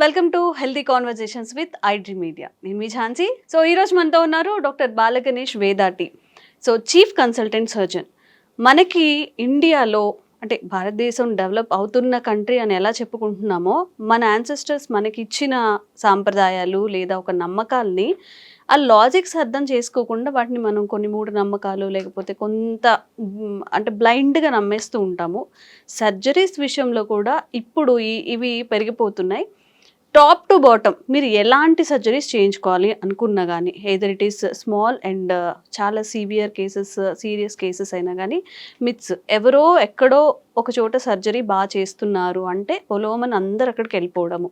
Welcome to healthy conversations with iDream media నేను మీ Jhansi. So ఈరోజు మనతో ఉన్నారు doctor Balaganesh Vedati. So chief consultant surgeon. మనకి ఇండియాలో అంటే భారతదేశం డెవలప్ అవుతున్న కంట్రీ అని ఎలా చెప్పుకుంటున్నామో మన యాన్సెస్టర్స్ మనకి ఇచ్చిన సాంప్రదాయాలు లేదా ఒక నమ్మకాల్ని ఆ లాజిక్స్ అర్థం చేసుకోకుండా వాటిని మనం కొన్ని మూఢ నమ్మకాలు లేకపోతే కొంత అంటే బ్లైండ్గా నమ్మేస్తూ ఉంటాము. సర్జరీస్ విషయంలో కూడా ఇప్పుడు ఇవి పెరిగిపోతున్నాయి. టాప్ టు బాటమ్ మీరు ఎలాంటి సర్జరీస్ చేయించుకోవాలి అనుకున్నా కానీ either it is small and చాలా సీవియర్ కేసెస్ సీరియస్ కేసెస్ అయినా కానీ మిత్స్ ఎవరో ఎక్కడో ఒక చోట సర్జరీ బాగా చేస్తున్నారు అంటే పొలోమన్ అందరు అక్కడికి వెళ్ళిపోవడము.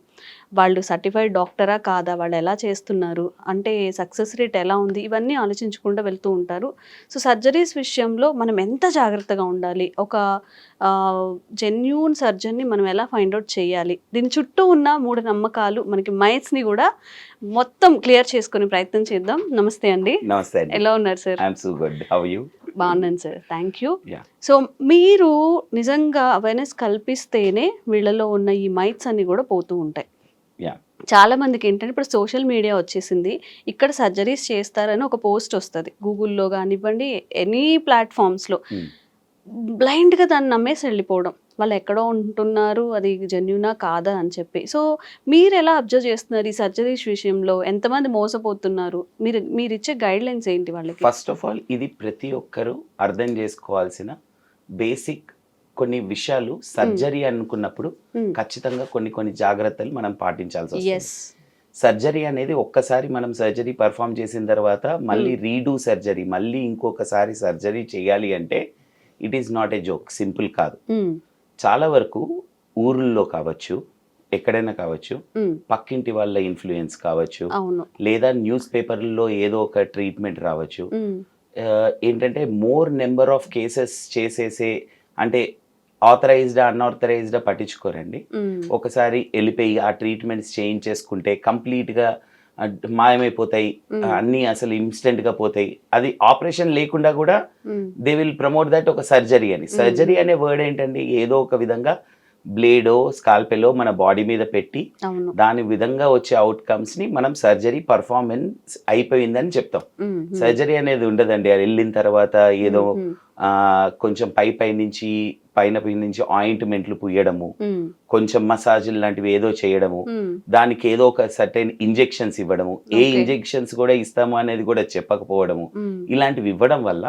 వాళ్ళు సర్టిఫైడ్ డాక్టరా కాదా? వాళ్ళు ఎలా చేస్తున్నారు? అంటే సక్సెస్ రేట్ ఎలా ఉంది? ఇవన్నీ ఆలోచించకుండా వెళ్తూ ఉంటారు. సో సర్జరీస్ విషయంలో మనం ఎంత జాగ్రత్తగా ఉండాలి? ఒక జెన్యూన్ సర్జన్ని మనం ఎలా ఫైండ్ అవుట్ చేయాలి? దీని చుట్టూ ఉన్న మూడు నమ్మకాలు మనకి మైత్స్ని కూడా మొత్తం క్లియర్ చేసుకునే ప్రయత్నం చేద్దాం. నమస్తే అండి. నమస్తే ఎలా ఉన్నారు sir I'm so good how you బాగున్నాను సార్. Thank you. సో మీరు నిజంగా అవేర్నెస్ కల్పిస్తేనే వీళ్ళలో ఉన్న ఈ మైట్స్ అన్ని కూడా పోతూ ఉంటాయి. చాలా మందికి ఏంటంటే ఇప్పుడు సోషల్ మీడియా వచ్చేసింది. ఇక్కడ సర్జరీస్ చేస్తారని ఒక పోస్ట్ వస్తుంది. గూగుల్లో కానివ్వండి ఎనీ ప్లాట్ఫామ్స్లో బ్లైండ్గా దాన్ని నమ్మేసి వెళ్ళిపోవడం. వాళ్ళు ఎక్కడో ఉంటున్నారు అది జెన్యునా కాదా అని చెప్పి. సో మీరు ఎలా అబ్జర్వ్ చేస్తున్నారు ఈ సర్జరీస్ విషయంలో? ఎంతమంది మోసపోతున్నారు? మీరు మీరు ఇచ్చే గైడ్ లైన్స్ ఏంటి వాళ్ళకి? ఫస్ట్ ఆఫ్ ఆల్ ఇది ప్రతి ఒక్కరూ అర్థం చేసుకోవాల్సిన బేసిక్ కొన్ని విషయాలు సర్జరీ అనుకున్నప్పుడు. ఖచ్చితంగా కొన్ని కొన్ని జాగ్రత్తలు మనం పాటించాల్సి వస్తుంది. సర్జరీ అనేది ఒక్కసారి మనం సర్జరీ పర్ఫామ్ చేసిన తర్వాత మళ్ళీ రీడూ సర్జరీ మళ్ళీ ఇంకొకసారి సర్జరీ చేయాలి అంటే it is not a joke simple కాదు. చాలా వరకు ఊర్లలో కావచ్చు ఎక్కడైనా కావచ్చు పక్కింటి వాళ్ళ ఇన్ఫ్లుయెన్స్ కావచ్చు లేదా న్యూస్ పేపర్లలో ఏదో ఒక ట్రీట్మెంట్ రావచ్చు. ఏంటంటే మోర్ నెంబర్ ఆఫ్ కేసెస్ చేసేసే అంటే ఆథరైజ్డా అన్ఆథరైజ్డా పట్టించుకోరండి. ఒకసారి వెళ్ళిపోయి ఆ ట్రీట్మెంట్స్ చేయించేసుకుంటే కంప్లీట్గా మాయమైపోతాయి. అన్నీ అసలు ఇన్స్టెంట్గా పోతాయి. అది ఆపరేషన్ లేకుండా కూడా దే విల్ ప్రమోట్ దట్ ఒక సర్జరీ అని. సర్జరీ అనే వర్డ్ ఏంటండి ఏదో ఒక విధంగా బ్లేడో స్కాల్పెలో మన బాడీ మీద పెట్టి దాని విధంగా వచ్చే అవుట్కమ్స్ని మనం సర్జరీ పర్ఫార్మెన్స్ అయిపోయిందని చెప్తాం. సర్జరీ అనేది ఉండదండి. అది వెళ్ళిన తర్వాత ఏదో కొంచెం పై పై నుంచి పైన నుంచి ఆయింట్మెంట్లు పుయ్యడము కొంచెం మసాజులు లాంటివి ఏదో చేయడము దానికి ఏదో ఒక సర్టెన్ ఇంజెక్షన్స్ ఇవ్వడము. ఏ. ఇంజెక్షన్స్ కూడా ఇస్తాము అనేది కూడా చెప్పకపోవడము. ఇలాంటివి ఇవ్వడం వల్ల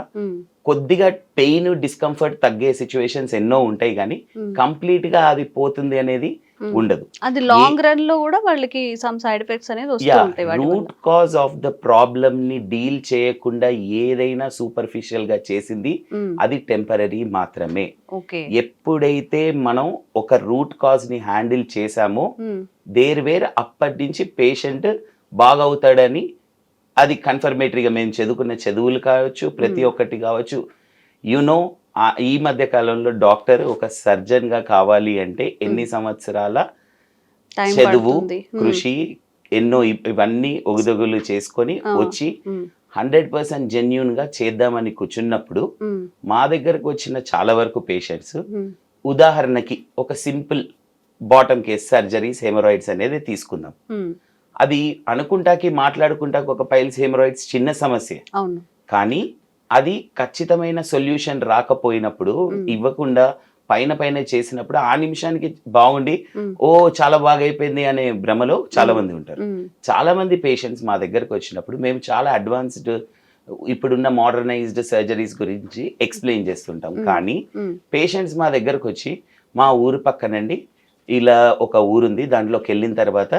కొద్దిగా పెయిన్ డిస్కంఫర్ట్ తగ్గే సిచ్యువేషన్స్ ఎన్నో ఉంటాయి కానీ కంప్లీట్గా అది పోతుంది అనేది. ఉండదు. అది లాంగ్ రన్లో కూడా వాళ్ళకి సమ్ సైడ్ ఎఫెక్ట్స్ అనేది వస్తూ రూట్ కాజ్ ఆఫ్ ద ప్రాబ్లమ్ని డీల్ చేయకుండా ఏదైనా సూపర్ఫిషియల్గా చేసింది ఉమ్, అది టెంపరీ మాత్రమే. ఓకే ఎప్పుడైతే మనం ఒక రూట్ కాజ్ని హ్యాండిల్ చేశామో ఉమ్, దేర్ వేర్ అప్పటి నుంచి పేషెంట్ బాగవుతాడని అది కన్ఫర్మేటరీగా మేము చదువుకున్న చదువులు కావచ్చు ప్రతి Hmm. ఒక్కటి కావచ్చు. యునో ఈ మధ్య కాలంలో డాక్టర్ ఒక సర్జన్గా కావాలి అంటే ఎన్ని సంవత్సరాల చదువు కృషి ఎన్నో ఇవన్నీ ఒగుదొగులు చేసుకొని. వచ్చి హండ్రెడ్ పర్సెంట్ జెన్యున్గా చేద్దామని కూర్చున్నప్పుడు మా దగ్గరకు వచ్చిన చాలా వరకు పేషెంట్స్ ఉదాహరణకి ఒక simple bottom case surgeries haemorrhoids అనేది తీసుకుందాం. అది అనుకుంటాకి మాట్లాడుకుంటాకి ఒక పైల్స్ హెమరాయిడ్స్ చిన్న సమస్య. కానీ అది ఖచ్చితమైన సొల్యూషన్ రాకపోయినప్పుడు. ఇవ్వకుండా పైన పైన చేసినప్పుడు ఆ నిమిషానికి బాగుండి ఓ చాలా బాగా అయిపోయింది అనే భ్రమలో చాలా. మంది ఉంటారు చాలా మంది పేషెంట్స్ మా దగ్గరకు వచ్చినప్పుడు మేము చాలా అడ్వాన్స్డ్ ఇప్పుడున్న మోడర్నైజ్డ్ సర్జరీస్ గురించి ఎక్స్ప్లెయిన్ చేస్తుంటాం. కానీ పేషెంట్స్ మా దగ్గరకు వచ్చి మా ఊరు పక్కనండి ఇలా ఒక ఊరుంది దాంట్లోకి వెళ్ళిన తర్వాత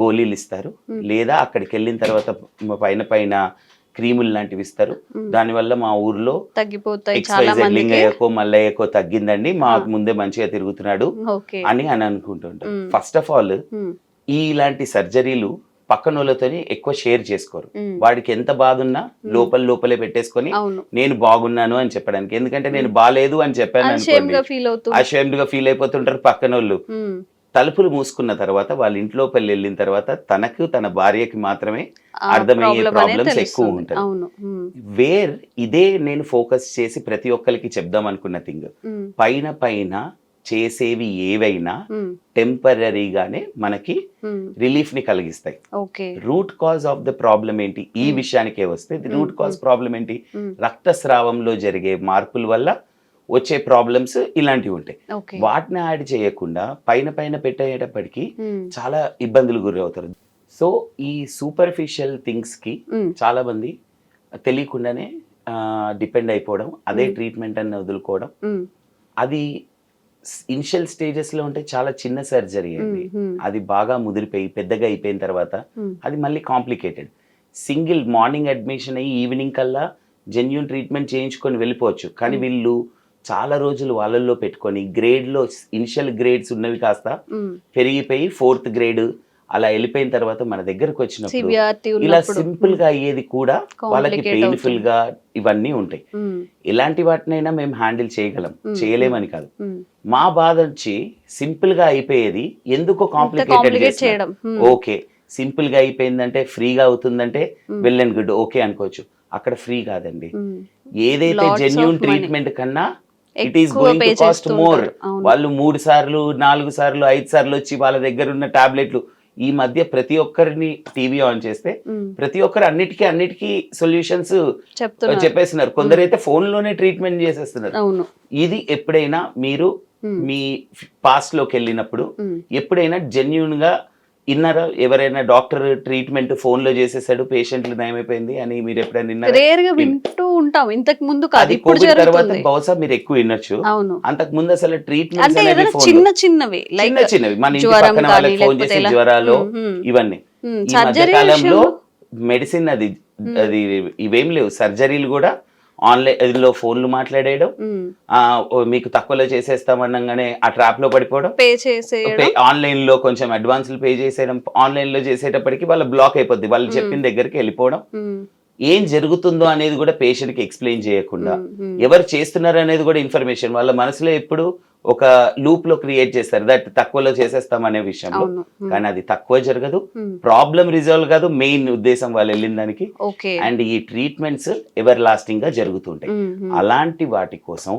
గోళీలు ఇస్తారు. లేదా అక్కడికి వెళ్ళిన తర్వాత పైన పైన క్రీములు లాంటివి ఇస్తారు. దానివల్ల మా ఊర్లో తగ్గిపోతాయి లింగయ్యకో మల్లయ్యకో తగ్గిందండి. మాకు. ముందే మంచిగా తిరుగుతున్నాడు అని అని అనుకుంటుంటారు. ఫస్ట్ ఆఫ్ ఆల్ ఇలాంటి సర్జరీలు పక్కన వాళ్ళతోని ఎక్కువ షేర్ చేసుకోరు. వాడికి ఎంత బాధ ఉన్నా లోపల లోపలే పెట్టేసుకొని నేను బాగున్నాను అని చెప్పడానికి. ఎందుకంటే నేను. బాగాలేదు అని చెప్పాను అషేమ్డ్గా ఫీల్ అయిపోతుంటారు పక్కన వాళ్ళు ఉమ్, తలుపులు మూసుకున్న తర్వాత వాళ్ళ ఇంట్లో పెళ్ళి వెళ్ళిన తర్వాత తనకు తన భార్యకి మాత్రమే అర్థమయ్యే problems ఎక్కువ. ఉంటాయి. వేర్ ఇదే నేను ఫోకస్ చేసి ప్రతి ఒక్కరికి చెప్దాం అనుకున్న థింగ్ పైన పైన చేసేవి ఏవైనా టెంపరీగానే మనకి రిలీఫ్ని కలిగిస్తాయి. Root cause of the problem ఏంటి? ఈ. విషయానికే వస్తే రూట్ కాజ్ ప్రాబ్లం ఏంటి? రక్తస్రావంలో జరిగే మార్పుల వల్ల వచ్చే ప్రాబ్లమ్స్ ఇలాంటివి ఉంటాయి. వాటిని యాడ్ చేయకుండా పైన పైన పెట్టేటప్పటికి ఉమ్, చాలా ఇబ్బందులు గురి అవుతారు. సో ఈ సూపర్ఫిషియల్ థింగ్స్కి ఉమ్, చాలా మంది తెలియకుండానే డిపెండ్ అయిపోవడం అదే Hmm. ట్రీట్మెంట్ అని వదులుకోవడం. అది ఇనిషియల్ స్టేజెస్లో ఉంటే చాలా చిన్న సర్జరీ అండి. అది బాగా ముదిరిపోయి పెద్దగా అయిపోయిన తర్వాత అది మళ్ళీ కాంప్లికేటెడ్ సింగిల్ మార్నింగ్ అడ్మిషన్ అయ్యి ఈవినింగ్ కల్లా జెన్యున్ ట్రీట్మెంట్ చేయించుకొని వెళ్ళిపోవచ్చు. కానీ Hmm. వీళ్ళు చాలా రోజులు వాళ్ళల్లో పెట్టుకొని గ్రేడ్లో ఇనిషియల్ గ్రేడ్స్ ఉన్నవి కాస్త పెరిగిపోయి ఫోర్త్ గ్రేడ్ అలా వెళ్ళిపోయిన తర్వాత మన దగ్గరకు వచ్చినప్పుడు ఇలా సింపుల్గా అయ్యేది కూడా వాళ్ళకి పెయిన్ఫుల్గా ఇవన్నీ ఉంటాయి. ఇలాంటి వాటినైనా మేము హ్యాండిల్ చేయగలం. చేయలేమని కాదు. మా బాధ వచ్చి సింపుల్గా అయిపోయేది ఎందుకో కాంప్లికేటెడ్ కాంప్లికేట్ చేయడం. ఓకే. సింపుల్గా అయిపోయిందంటే ఫ్రీగా అవుతుందంటే వెల్ అండ్ గుడ్ ఓకే అనుకోవచ్చు. అక్కడ ఫ్రీ కాదండి. ఏదైతే జెన్యున్. ట్రీట్మెంట్ కన్నా it is going to cost more. వాళ్ళు మూడు సార్లు నాలుగు సార్లు ఐదు సార్లు వచ్చి వాళ్ళ దగ్గర ఉన్న టాబ్లెట్లు ఈ మధ్య ప్రతి ఒక్కరిని టీవీ ఆన్ చేస్తే ప్రతి ఒక్కరు అన్నిటికీ అన్నిటికీ సొల్యూషన్స్ చెప్పేస్తున్నారు. కొందరైతే ఫోన్లోనే ట్రీట్మెంట్ చేసేస్తున్నారు. ఇది ఎప్పుడైనా మీరు మీ పాస్ట్లోకి వెళ్ళినప్పుడు ఎప్పుడైనా జెన్యున్గా ఇన్నారా ఎవరైనా డాక్టర్ ట్రీట్మెంట్ ఫోన్లో చేసేసాడు పేషెంట్లు నయమైపోయింది అని మీరు ఎప్పుడైనా రేర్గా వింటూ ఉంటాం. ఇంతకు ముందు కాదు అది ఇప్పుడు తర్వాత బహుశా మీరు ఎక్కువ వినొచ్చు. అవును. అంతకు ముందు అసలు ట్రీట్మెంట్ చిన్న చిన్నవి చిన్న చిన్నవి. మన ఇంటి పక్కన కానీ వాళ్ళకి ఫోన్ చేసి? జ్వరాలు ఇవన్నీ. ఈ మధ్య కాలంలో మెడిసిన్ అది. అది ఇవేం లేవు. సర్జరీలు కూడా ఆన్లైన్లో ఫోన్లు మాట్లాడేయడం మీకు తక్కువలో చేసేస్తామనగానే ఆ ట్రాప్లో పడిపోవడం. పే చేసేయడం. ఆన్లైన్లో కొంచెం అడ్వాన్స్ పే చేసేయడం. ఆన్లైన్లో చేసేటప్పటికి వాళ్ళ బ్లాక్ అయిపోద్ది. వాళ్ళు. చెప్పిన దగ్గరికి వెళ్ళిపోవడం. ఏం జరుగుతుందో అనేది కూడా పేషెంట్కి ఎక్స్ప్లెయిన్ చేయకుండా ఎవరు చేస్తున్నారు అనేది కూడా ఇన్ఫర్మేషన్ వాళ్ళ మనసులో ఎప్పుడు ఒక లూప్లో క్రియేట్ చేస్తారు. దట్ తక్కువలో చేసేస్తాం అనే విషయంలో కానీ అది తక్కువ జరగదు. ప్రాబ్లం రిజాల్వ్ కాదు. మెయిన్ ఉద్దేశం వాళ్ళు వెళ్ళిన దానికి. అండ్ ఈ ట్రీట్మెంట్స్ ఎవర్ లాస్టింగ్గా జరుగుతుంటాయి అలాంటి వాటి కోసం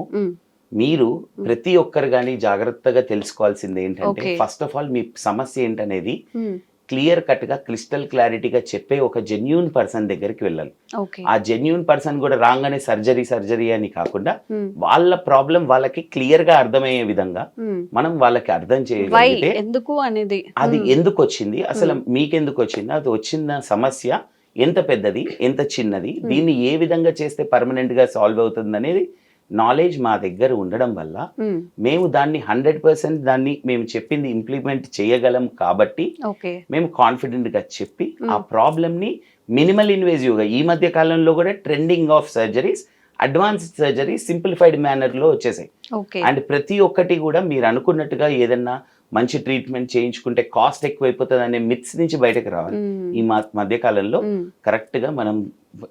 మీరు ప్రతి ఒక్కరు కానీ జాగ్రత్తగా తెలుసుకోవాల్సింది ఏంటంటే. ఫస్ట్ ఆఫ్ ఆల్ మీ సమస్య ఏంటనేది క్లియర్ కట్గా క్రిస్టల్ క్లారిటీగా చెప్పే ఒక జెన్యున్ పర్సన్ దగ్గరికి వెళ్ళాలి. ఆ జెన్యున్ పర్సన్ కూడా రాగానే సర్జరీ సర్జరీ అని కాకుండా ఉమ్, వాళ్ళ ప్రాబ్లం వాళ్ళకి క్లియర్గా అర్థమయ్యే విధంగా ఉమ్, మనం వాళ్ళకి అర్థం చేయగలిగితే ఎందుకు అనేది? అది ఉమ్, ఎందుకు వచ్చింది? అసలు మీకెందుకు వచ్చింది? అది వచ్చిన సమస్య ఎంత పెద్దది? ఎంత చిన్నది? Hmm. దీన్ని ఏ విధంగా చేస్తే పర్మనెంట్గా సాల్వ్ అవుతుంది అనేది నాలెడ్జ్ మా దగ్గర ఉండడం వల్ల ఉమ్, మేము దాన్ని హండ్రెడ్ పర్సెంట్ దాన్ని మేము చెప్పింది ఇంప్లిమెంట్ చేయగలం కాబట్టి మేము కాన్ఫిడెంట్గా చెప్పి ఆ Hmm. ప్రాబ్లమ్ని మినిమల్ ఇన్వేజివ్గా ఈ మధ్య కాలంలో కూడా trending of surgeries advanced surgery simplified మేనర్లో వచ్చేసాయి. అండ్ ప్రతి ఒక్కటి కూడా మీరు అనుకున్నట్టుగా ఏదన్నా మంచి ట్రీట్మెంట్ చేయించుకుంటే కాస్ట్ ఎక్కువైపోతుంది అనే మిత్స్ నుంచి బయటకు రావాలి. ఈ మా- మధ్య కాలంలో కరెక్ట్గా మనం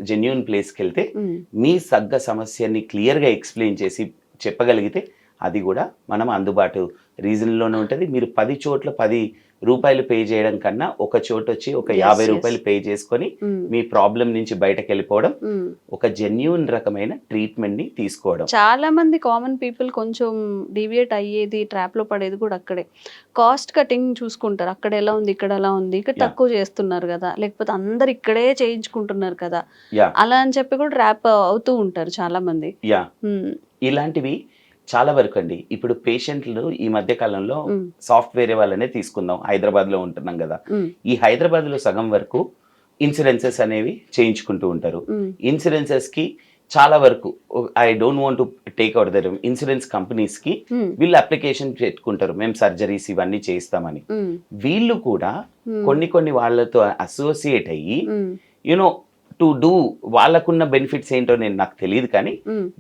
జెన్యున్ ప్లేస్కి వెళ్తే ఉమ్, మీ సగ్గ సమస్యని క్లియర్గా ఎక్స్ప్లెయిన్ చేసి చెప్పగలిగితే అది కూడా మనం అందుబాటు రీజన్లోనే ఉంటుంది. మీరు పది చోట్ల పది రూపాయలు పే చేయడం కన్నా ఒక చోట వచ్చి ఒక యాభై. రూపాయలు పే చేసుకొని ఉమ్, మీ ప్రాబ్లం నుంచి బయటకు వెళ్ళిపోవడం ఉమ్. ఒక జెన్యున్ రకమైన ట్రీట్మెంట్ని తీసుకోవడం. చాలా మంది కామన్ పీపుల్ కొంచెం డివియేట్ అయ్యేది ట్రాప్లో పడేది కూడా అక్కడే. కాస్ట్ కటింగ్ చూసుకుంటారు. అక్కడ ఎలా ఉంది ఇక్కడ ఎలా ఉంది ఇక్కడ. తక్కువ చేస్తున్నారు కదా. లేకపోతే అందరు ఇక్కడే చేయించుకుంటున్నారు కదా. అలా అని చెప్పి కూడా ట్రాప్ అవుతూ ఉంటారు చాలా మంది. యా ఉమ్, ఇలాంటివి చాలా వరకు అండి. ఇప్పుడు పేషెంట్లు ఈ మధ్య కాలంలో సాఫ్ట్వేర్ వాళ్ళనే తీసుకుందాం. హైదరాబాద్లో ఉంటున్నాం కదా. ఈ హైదరాబాద్లో సగం వరకు ఇన్సూరెన్సెస్ అనేవి చేయించుకుంటూ ఉంటారు. ఇన్సూరెన్సెస్కి చాలా వరకు I don't want to take out their insurance కంపెనీస్కి వీళ్ళు అప్లికేషన్ పెట్టుకుంటారు. మేము సర్జరీస్ ఇవన్నీ చేయిస్తామని. వీళ్ళు కూడా కొన్ని కొన్ని వాళ్ళతో అసోసియేట్ అయ్యి యునో టు డూ వాళ్ళకున్న బెనిఫిట్స్ ఏంటో నేను నాకు తెలియదు కానీ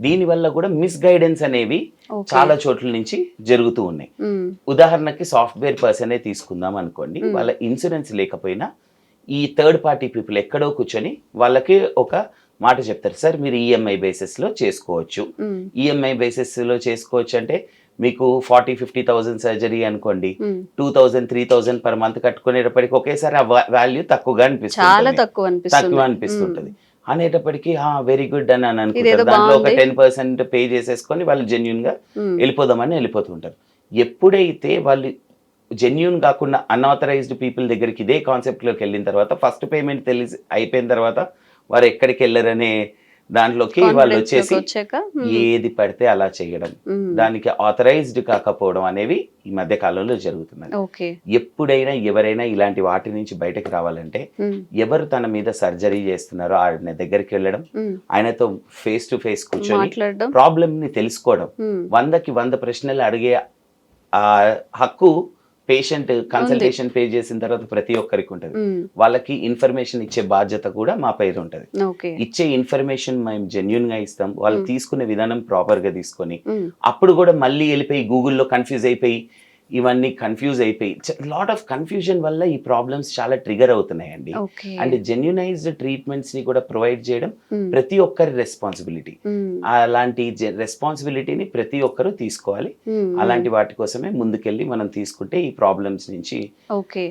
దీని వల్ల కూడా మిస్గైడెన్స్ అనేవి ఓకే. చాలా చోట్ల నుంచి జరుగుతూ ఉన్నాయి. ఉదాహరణకి సాఫ్ట్వేర్ పర్సనే తీసుకుందాం అనుకోండి. వాళ్ళ ఇన్సూరెన్స్ లేకపోయినా ఈ థర్డ్ పార్టీ పీపుల్ ఎక్కడో కూర్చొని వాళ్ళకి ఒక మాట చెప్తారు సార్ మీరు ఈఎంఐ బేసిస్లో చేసుకోవచ్చు. ఈఎంఐ బేసిస్లో చేసుకోవచ్చు అంటే మీకు ఫార్టీ ఫిఫ్టీ థౌసండ్ సర్జరీ అనుకోండి. Two thousand three thousand per month కట్టుకునేటప్పటికి ఒకేసారి ఆ వాల్యూ తక్కువగా చాలా అనిపిస్తుంది తక్కువ అనిపిస్తుంటది. అనేటప్పటికి వెరీ గుడ్ అని అని అనుకుంటారు. దాంట్లో ఒక. టెన్ పర్సెంట్ పే చేసేసుకొని వాళ్ళు జెన్యున్గా వెళ్ళిపోదామని వెళ్ళిపోతుంటారు. ఎప్పుడైతే వాళ్ళు జెన్యున్ కాకుండా అన్ఆథరైజ్డ్ పీపుల్ దగ్గరికి ఇదే కాన్సెప్ట్లోకి వెళ్ళిన తర్వాత ఫస్ట్ పేమెంట్ తెలిసి అయిపోయిన తర్వాత వారు ఎక్కడికి వెళ్ళరనే దాంట్లోకి వాళ్ళు వచ్చేసి. ఏది పడితే అలా చేయడం. దానికి ఆథరైజ్డ్ కాకపోవడం అనేవి ఈ మధ్య కాలంలో జరుగుతున్నాయి ఎప్పుడైనా ఎవరైనా ఇలాంటి వాటి నుంచి బయటకు రావాలంటే. ఎవరు తన మీద సర్జరీ చేస్తున్నారో ఆయన దగ్గరికి వెళ్ళడం. ఆయనతో ఫేస్ టు ఫేస్ కూర్చొని ప్రాబ్లమ్ని తెలుసుకోవడం. వందకి వంద ప్రశ్నలు అడిగే ఆ హక్కు పేషెంట్ కన్సల్టేషన్ పే చేసిన తర్వాత ప్రతి ఒక్కరికి ఉంటుంది. వాళ్ళకి ఇన్ఫర్మేషన్ ఇచ్చే బాధ్యత కూడా మా పైన ఉంటుంది ఇచ్చే ఇన్ఫర్మేషన్ మేము జెన్యున్గా ఇస్తాం వాళ్ళు. తీసుకునే విధానం ప్రాపర్గా తీసుకొని. అప్పుడు కూడా మళ్ళీ వెళ్ళిపోయి గూగుల్లో కన్ఫ్యూజ్ అయిపోయి ఇవన్నీ కన్ఫ్యూజ్ అయిపోయి లాట్ ఆఫ్ కన్ఫ్యూజన్ వల్ల ఈ ప్రాబ్లమ్స్ చాలా ట్రిగర్ అవుతున్నాయండి అండ్ జెన్యునైజ్డ్ ట్రీట్మెంట్స్ని కూడా ప్రొవైడ్ చేయడం మ్మ్. ప్రతి ఒక్కరి రెస్పాన్సిబిలిటీ మ్మ్. అలాంటి రెస్పాన్సిబిలిటీని ప్రతి ఒక్కరూ తీసుకోవాలి మ్మ్. అలాంటి వాటి కోసమే ముందుకెళ్ళి మనం తీసుకుంటే ఈ ప్రాబ్లమ్స్ నుంచి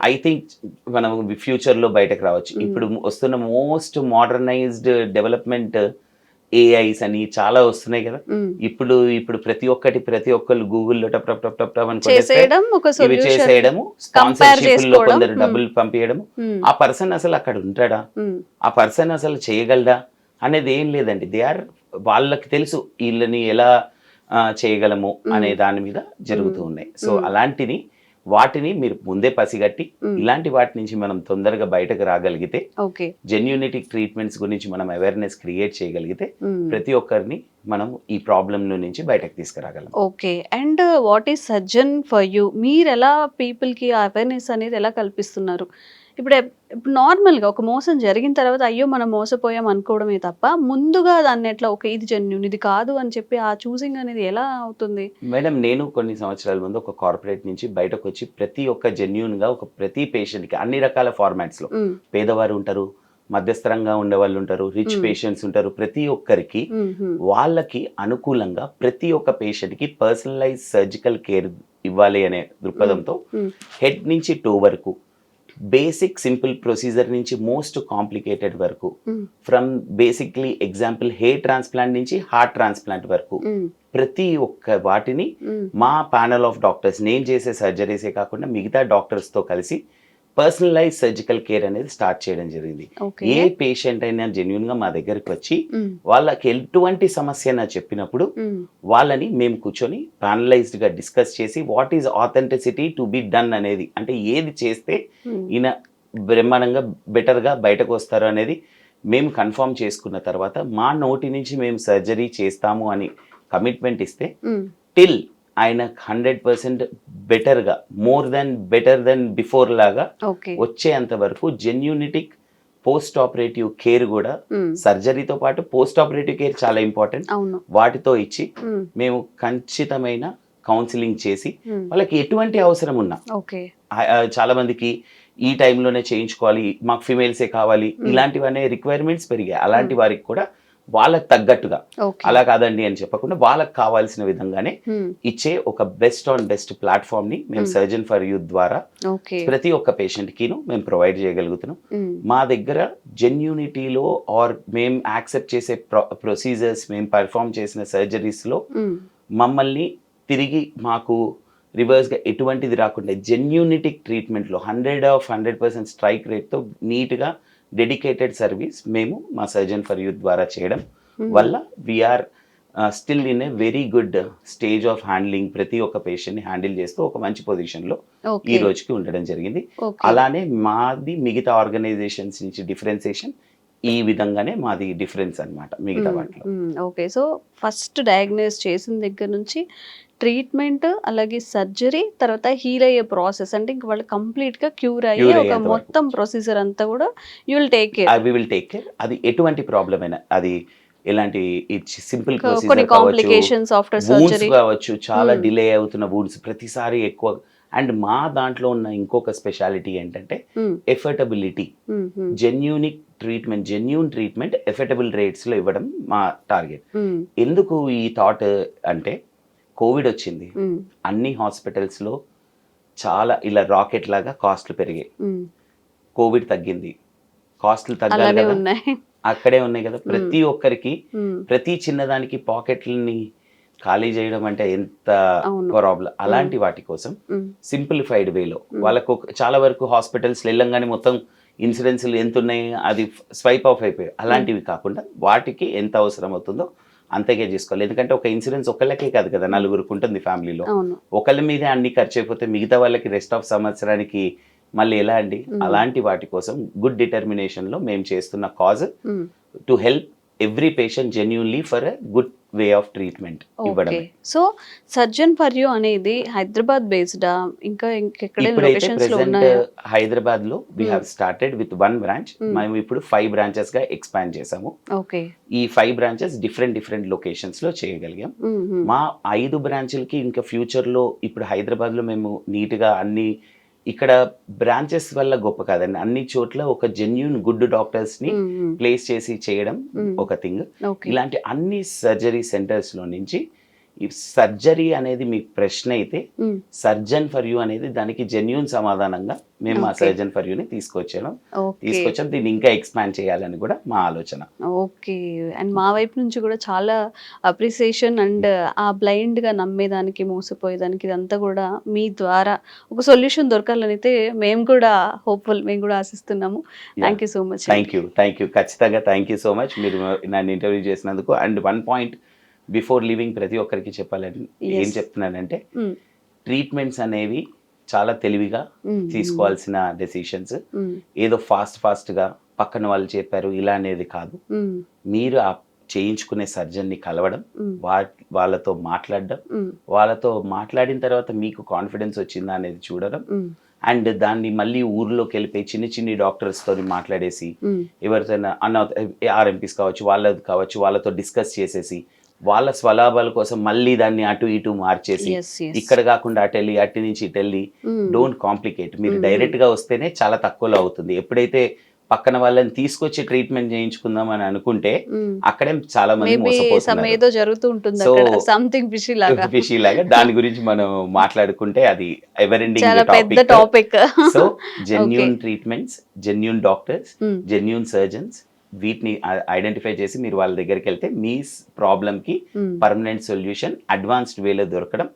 ఐ థింక్ మనం ఫ్యూచర్లో బయటకు రావచ్చు. ఇప్పుడు వస్తున్న మోస్ట్ మోడర్నైజ్డ్ డెవలప్మెంట్ ఏఐస్ అని చాలా వస్తున్నాయి కదా. ఇప్పుడు ఇప్పుడు ప్రతి ఒక్కటి ప్రతి ఒక్కళ్ళు గూగుల్లో టప్ టప్ టప్ టప్ టప్ అని ఇవి చేసేయడము స్పాన్సర్షిప్లో. కొందరు. డబ్బులు పంపించడము ఆ పర్సన్ అసలు అక్కడ ఉంటాడా ఆ పర్సన్ అసలు చేయగలడా అనేది ఏం లేదండి దే ఆర్ వాళ్ళకి తెలుసు వీళ్ళని ఎలా చేయగలము. అనే దాని మీద జరుగుతూ ఉన్నాయి సో Mm. వాటిని మీరు ముందే పసిగట్టి ఇలాంటి వాటి నుంచి మనం తొందరగా బయటకు రాగలిగితే ఓకే. జెన్యూనిటిక్ ట్రీట్మెంట్స్ గురించి మనం అవేర్నెస్ క్రియేట్ చేయగలిగితే ప్రతి ఒక్కరిని మనం ఈ ప్రాబ్లం నుంచి బయటకు తీసుకురాగలం. Okay. And what is surgeon for you? మీరు ఎలా పీపుల్కి అవేర్నెస్ అనేది ఎలా కల్పిస్తున్నారు? ఇప్పుడు ఇప్పుడు నార్మల్గా ఒక మోసం జరిగిన తర్వాత అయ్యో మనం మోసపోయాం అనుకోవడమే తప్ప ముందుగా దాన్ని ఎట్లా ఒక ఇది జెన్యున్ ఇది కాదు అని చెప్పి ఆ చూసింగ్ అనేది ఎలా అవుతుంది మేడం నేను కొన్ని సంవత్సరాల ముందు ఒక కార్పొరేట్ నుంచి బయటకు వచ్చి ప్రతి ఒక్క జెన్యున్గా ఒక ప్రతి పేషెంట్కి అన్ని రకాల ఫార్మాట్స్లో మ్మ్. పేదవారు ఉంటారు మధ్యస్థరంగా ఉండే వాళ్ళు ఉంటారు రిచ్. పేషెంట్స్ ఉంటారు ప్రతి ఒక్కరికి. వాళ్ళకి అనుకూలంగా ప్రతి ఒక్క పేషెంట్కి పర్సనలైజ్ సర్జికల్ కేర్ ఇవ్వాలి అనే దృక్పథంతో. హెడ్ నుంచి టో వరకు బేసిక్ సింపుల్ ప్రొసీజర్ నుంచి మోస్ట్ కాంప్లికేటెడ్ వరకు. From basically example hair transplant నుంచి హార్ట్ ట్రాన్స్ప్లాంట్ వరకు మ్మ్. ప్రతి ఒక్క వాటిని మ్మ్. మా ప్యానల్ ఆఫ్ డాక్టర్స్ నేను చేసే సర్జరీసే కాకుండా మిగతా డాక్టర్స్తో కలిసి పర్సనలైజ్ సర్జికల్ కేర్ అనేది స్టార్ట్ చేయడం జరిగింది ఏ పేషెంట్ అయినా జెన్యున్గా మా దగ్గరికి వచ్చి. వాళ్ళకి ఎటువంటి సమస్య నా చెప్పినప్పుడు. వాళ్ళని మేము కూర్చొని ప్యానలైజ్డ్గా డిస్కస్ చేసి what is authenticity to be done అనేది అంటే ఏది చేస్తే. ఈయన బ్రహ్మాండంగా బెటర్గా బయటకు వస్తారు అనేది మేము కన్ఫర్మ్ చేసుకున్న తర్వాత మా నోటి నుంచి మేము సర్జరీ చేస్తాము అని కమిట్మెంట్ ఇస్తే. టిల్ ఆయన హండ్రెడ్ పర్సెంట్ బెటర్గా more than better than before లాగా వచ్చేంత వరకు జెన్యూనిటిక్ పోస్ట్ ఆపరేటివ్ కేర్ కూడా. సర్జరీతో పాటు పోస్ట్ ఆపరేటివ్ కేర్ చాలా ఇంపార్టెంట్ వాటితో ఇచ్చి మ్మ్. ఖచ్చితమైన కౌన్సిలింగ్ చేసి. వాళ్ళకి ఎటువంటి అవసరం ఉన్నా చాలా మందికి ఈ టైంలోనే చేయించుకోవాలి మాకు ఫిమేల్సే కావాలి. ఇలాంటివనే రిక్వైర్మెంట్స్ పెరిగాయి అలాంటి వారికి కూడా వాళ్ళకి తగ్గట్టుగా అలా కాదండి అని చెప్పకుండా వాళ్ళకి కావాల్సిన విధంగానే. ఇచ్చే ఒక బెస్ట్ ఆన్ బెస్ట్ ప్లాట్ఫామ్ని మేము. సర్జన్ ఫర్ యూత్ ద్వారా ప్రతి ఒక్క పేషెంట్ కిను మేము ప్రొవైడ్ చేయగలుగుతున్నాం. మా దగ్గర జెన్యూనిటీలో ఆర్ మేము యాక్సెప్ట్ చేసే ప్రొసీజర్స్ మేము పర్ఫామ్ చేసిన సర్జరీస్లో మ్మ్. మమ్మల్ని తిరిగి మాకు రివర్స్గా ఎటువంటిది రాకుండా జెన్యూనిటిక్ ట్రీట్మెంట్లో hundred of hundred percent strike రేట్తో నీట్గా డెడికేటెడ్ సర్వీస్ మేము మా సర్జన్ ఫర్ యూత్ ద్వారా చేయడం మ్మ్. వల్ల we are still in a very good stage of handling ప్రతి ఒక్క పేషెంట్ని హ్యాండిల్ చేస్తూ ఒక మంచి పొజిషన్లో ఓకే ఈ రోజుకి ఉండడం జరిగింది. అలానే మాది మిగతా ఆర్గనైజేషన్స్ నుంచి డిఫరెన్సియేషన్ ఈ విధంగానే మాది డిఫరెన్స్ అన్నమాట మిగతా వాటిలో. ఓకే. సో ఫస్ట్ డయాగ్నోస్ చేసిన దగ్గర నుంచి ట్రీట్మెంట్ అలాగే సర్జరీ తర్వాత హీల్ అయ్యే ప్రాసెస్ అంటే ఇంక వాళ్ళు కంప్లీట్గా క్యూర్ అయ్యి ఒక. మొత్తం ప్రొసీజర్ అంతా కూడా you will take care. We will take care. అది ఎటువంటి ప్రాబ్లం అయినా అది ఎలాంటి సింపుల్ కొన్ని కాంప్లికేషన్స్ ఆఫ్టర్ సర్జరీ. కావచ్చు చాలా. డిలే అవుతున్న వూన్స్ ప్రతిసారి ఎక్కువ అండ్ మా దాంట్లో ఉన్న ఇంకొక స్పెషాలిటీ ఏంటంటే ఎఫర్టబిలిటీ. జెన్యూనిక్ ట్రీట్మెంట్ జెన్యూన్ ట్రీట్మెంట్ ఎఫర్టబుల్ రేట్స్లో ఇవ్వడం మా టార్గెట్ ఎందుకు ఈ థాట్ అంటే కోవిడ్ వచ్చింది. అన్ని హాస్పిటల్స్లో చాలా ఇలా రాకెట్ లాగా కాస్ట్లు పెరిగాయి. కోవిడ్ తగ్గింది. కాస్ట్లు తగ్గాలి కదా. అక్కడే ఉన్నాయి కదా. ప్రతి ఒక్కరికి. ప్రతి చిన్నదానికి పాకెట్లని ఖాళీ చేయడం అంటే ఎంత. ప్రాబ్లం? అలాంటి వాటి కోసం. సింప్లిఫైడ్ వేలో వాళ్ళకు చాలా వరకు హాస్పిటల్స్ వెళ్ళంగానే మొత్తం ఇన్సూరెన్స్లు ఎంత ఉన్నాయి అది స్వైప్ ఆఫ్ అయిపోయాయి అలాంటివి కాకుండా వాటికి ఎంత అవసరం అవుతుందో అంతకే చేసుకోవాలి. ఎందుకంటే ఒక ఇన్సూరెన్స్ ఒకళ్ళకే కాదు కదా నలుగురికి ఉంటుంది ఫ్యామిలీలో. ఒకళ్ళ మీదే అన్ని ఖర్చు అయిపోతే మిగతా వాళ్ళకి రెస్ట్ ఆఫ్ సంవత్సరానికి మళ్ళీ ఎలా అండి? అలాంటి వాటి కోసం గుడ్ డిటర్మినేషన్లో మేము చేస్తున్న cause. To help every patient genuinely for a good way of treatment ఇవ్వడం సో సర్జన్ ఫర్ యూ అనేది హైదరాబాద్ బేస్డా? ఇంకా ఇంకెక్కడ హైదరాబాద్లో we Hmm. Have started with one branch Hmm. మేము ఇప్పుడు ఫైవ్ బ్రాంచెస్గా ఎక్స్పాండ్ చేసాము. ఓకే. ఈ ఫైవ్ బ్రాంచెస్ డిఫరెంట్ డిఫరెంట్ లొకేషన్స్లో చేయగలిగాం. మా ఐదు బ్రాంచులకి ఇంకా ఫ్యూచర్లో ఇప్పుడు హైదరాబాద్లో మేము నీట్గా అన్ని ఇక్కడ బ్రాంచెస్ వల్ల గొప్ప కాదండి. అన్ని చోట్ల ఒక జెన్యున్ గుడ్ డాక్టర్స్ని ప్లేస్ చేసి చేయడం. ఒక థింగ్ ఇలాంటి అన్ని సర్జరీ సెంటర్స్లో నుంచి ఈ సర్జరీ అనేది మీ ప్రశ్న అయితే సర్జన్ ఫర్ యూ అనేది దానికి జెన్యున్ సమాధానంగా మేము మా. సర్జన్ ఫర్ యూని తీసుకొచ్చాము ఓకే. తీసుకొచ్చాం. దీన్ని ఇంకా ఎక్స్పాండ్ చేయాలని కూడా మా ఆలోచన. ఓకే. అండ్ మా వైపు నుంచి కూడా చాలా అప్రిసియేషన్ అండ్ ఆ blind గా నమ్మేదానికి మోసపోయేదానికి ఇదంతా కూడా మీ ద్వారా ఒక సొల్యూషన్ దొరకాలని అయితే మేము కూడా హోప్ఫుల్ మేము కూడా ఆశిస్తున్నాము. Thank you so much thank you thank you ఖచ్చితంగా థ్యాంక్ యూ సో మచ్ మీరు నన్ను ఇంటర్వ్యూ చేసినందుకు. And one point before living ప్రతి ఒక్కరికి చెప్పాలని ఏం. చెప్తున్నానంటే ట్రీట్మెంట్స్ అనేవి చాలా తెలివిగా తీసుకోవాల్సిన డెసిషన్స్ ఏదో ఫాస్ట్ ఫాస్ట్గా పక్కన వాళ్ళు చెప్పారు ఇలా అనేది కాదు. మీరు ఆ చేయించుకునే సర్జన్ని కలవడం వా వాళ్ళతో మాట్లాడడం వాళ్ళతో మాట్లాడిన తర్వాత మీకు కాన్ఫిడెన్స్ వచ్చిందా అనేది చూడడం అండ్ దాన్ని మళ్ళీ ఊర్లోకి వెళ్ళిపోయి చిన్న చిన్ని డాక్టర్స్తో మాట్లాడేసి ఎవరితోనైనా అన్న ఆర్ఎంపీస్ కావచ్చు వాళ్ళది కావచ్చు వాళ్ళతో డిస్కస్ చేసేసి వాళ్ళ స్వలాభాల కోసం మళ్ళీ దాన్ని అటు ఇటు మార్చేసి ఇక్కడ కాకుండా అటు వెళ్ళి అటు నుంచి ఇటు వెళ్ళి డోంట్ కాంప్లికేట్ మీరు Mm. డైరెక్ట్గా వస్తేనే చాలా తక్కువలో అవుతుంది. ఎప్పుడైతే పక్కన వాళ్ళని తీసుకొచ్చి ట్రీట్మెంట్ చేయించుకుందాం అని అనుకుంటే అక్కడే చాలా మంది మోసపోతున్నారు. సంథింగ్ లాగా. దాని గురించి మనం మాట్లాడుకుంటే అది ఎవర్ పెద్ద topic so genuine treatments genuine doctors genuine surgeons వీటిని ఐడెంటిఫై చేసి మీరు వాళ్ళ దగ్గరికి వెళ్తే మీ ప్రాబ్లమ్కి పర్మనెంట్ సొల్యూషన్ అడ్వాన్స్డ్ వేలో దొరకడం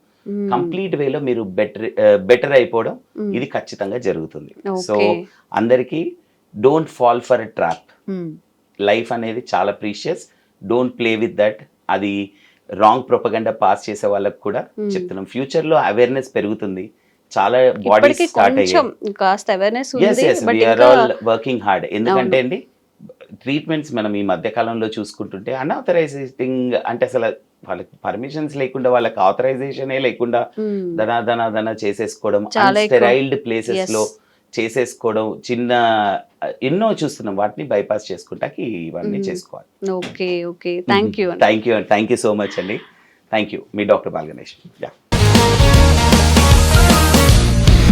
కంప్లీట్ వేలో మీరు బెటర్ బెటర్ అయిపోవడం ఇది ఖచ్చితంగా జరుగుతుంది. సో అందరికీ don't fall for trap life అనేది చాలా precious don't play with that అది రాంగ్ ప్రొపగండా పాస్ చేసే వాళ్ళకి కూడా Hmm. చెప్తున్నాం. ఫ్యూచర్లో అవేర్నెస్ పెరుగుతుంది. చాలా బాడీ స్టార్ట్ కొంచెం అయ్యాయి. కాస్త అవేర్నెస్ ఎస్ ఉంది ఎస్ బట్ వీఆర్ ఇంకా ఆల్ వర్కింగ్ హార్డ్ ఎందుకంటే అండి ట్రీట్మెంట్స్ మనం ఈ మధ్య కాలంలో చూసుకుంటుంటే అన్ఆథరైజింగ్ అంటే అసలు వాళ్ళకి పర్మిషన్స్ లేకుండా వాళ్ళకి ఆథరైజేషనే లేకుండా Hmm. ధన ధన ధన చేసేసుకోవడం. Sterile places. లో చేసేసుకోవడం చిన్న ఎన్నో చూస్తున్నాం. వాటిని బైపాస్ చేసుకుంటాకి ఇవన్నీ Hmm. చేసుకోవాలి. Okay okay thank you thank you thank you so much అండి thank you me doctor Balaganesh. Yeah